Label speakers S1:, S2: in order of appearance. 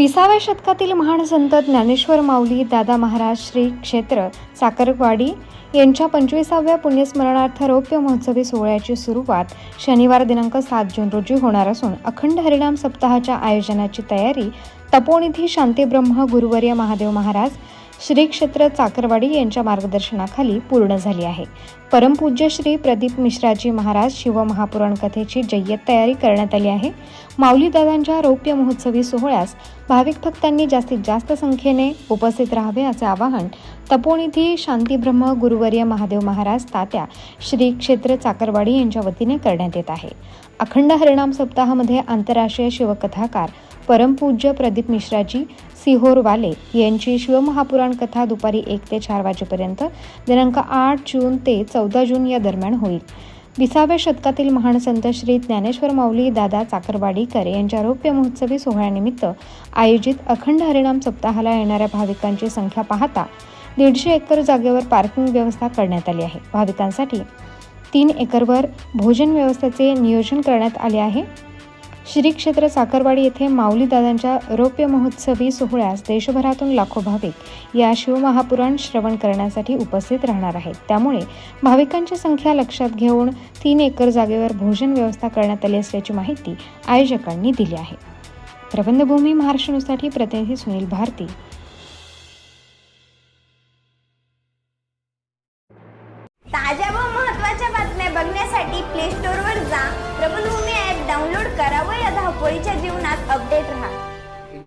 S1: विसाव्या शतकातील महान संत ज्ञानेश्वर माऊली दादा महाराज श्री क्षेत्र साखरवाडी यांच्या पंचवीसाव्या पुण्यस्मरणार्थ रौप्य महोत्सवी सोहळ्याची सुरुवात शनिवार दिनांक सात जून रोजी होणार असून अखंड हरिणाम सप्ताहाच्या आयोजनाची तयारी तपोनिधी शांतीब्रह्म गुरुवर्य महादेव महाराज श्री क्षेत्र चाकरवाडी यांच्या मार्गदर्शनाखाली पूर्ण झाली आहे. परमपूज्य श्री प्रदीप मिश्राजी महाराज शिवमहापुराण कथेची जय्यत तयारी करण्यात आली आहे. माऊलीदादांच्या रौप्य महोत्सवी सोहळ्यास भाविक भक्तांनी जास्तीत जास्त संख्येने उपस्थित राहावे असे आवाहन तपोनिधी शांतीब्रह्म गुरुवर्य महादेव महाराज तात्या श्री क्षेत्र चाकरवाडी यांच्या वतीने करण्यात येत आहे. अखंड हरिणाम सप्ताहामध्ये आंतरराष्ट्रीय शिवकथाकार परमपूज्य प्रदीप मिश्राजी सिहोरवाले यांची शिवमहापुराण कथा दुपारी एक ते चार वाजेपर्यंत दिनांक आठ जून ते चौदा जून या दरम्यान होईल. विसाव्या शतकातील महान संत श्री ज्ञानेश्वर माऊली दादा चाकरवाडीकर यांच्या रौप्य महोत्सवी सोहळ्यानिमित्त आयोजित अखंड हरिणाम सप्ताहाला येणाऱ्या भाविकांची संख्या पाहता दीडशे एकर जागेवर पार्किंग व्यवस्था करण्यात आली आहे. भाविकांसाठी तीन एकरवर भोजन व्यवस्थेचे नियोजन करण्यात आले आहे. श्री क्षेत्र साखरवाडी येथे माऊलीदादांच्या रौप्य महोत्सवी सोहळ्यास देशभरातून लाखो भाविक या शिवमहापुराण श्रवण करण्यासाठी उपस्थित राहणार आहेत. त्यामुळे भाविकांची संख्या लक्षात घेऊन तीन एकर जागेवर भोजन व्यवस्था करण्यात आली असल्याची माहिती आयोजकांनी दिली आहे. प्रबंधभूमी महाराष्ट्र प्रतिनिधी सुनील भारती.
S2: ताज्या व महत्त्वाच्या बातम्या बघण्यासाठी प्ले स्टोअरवर जा. प्रबंधभूमी डाउनलोड करा व या धावपळीच्या जीवनात अपडेट राहा.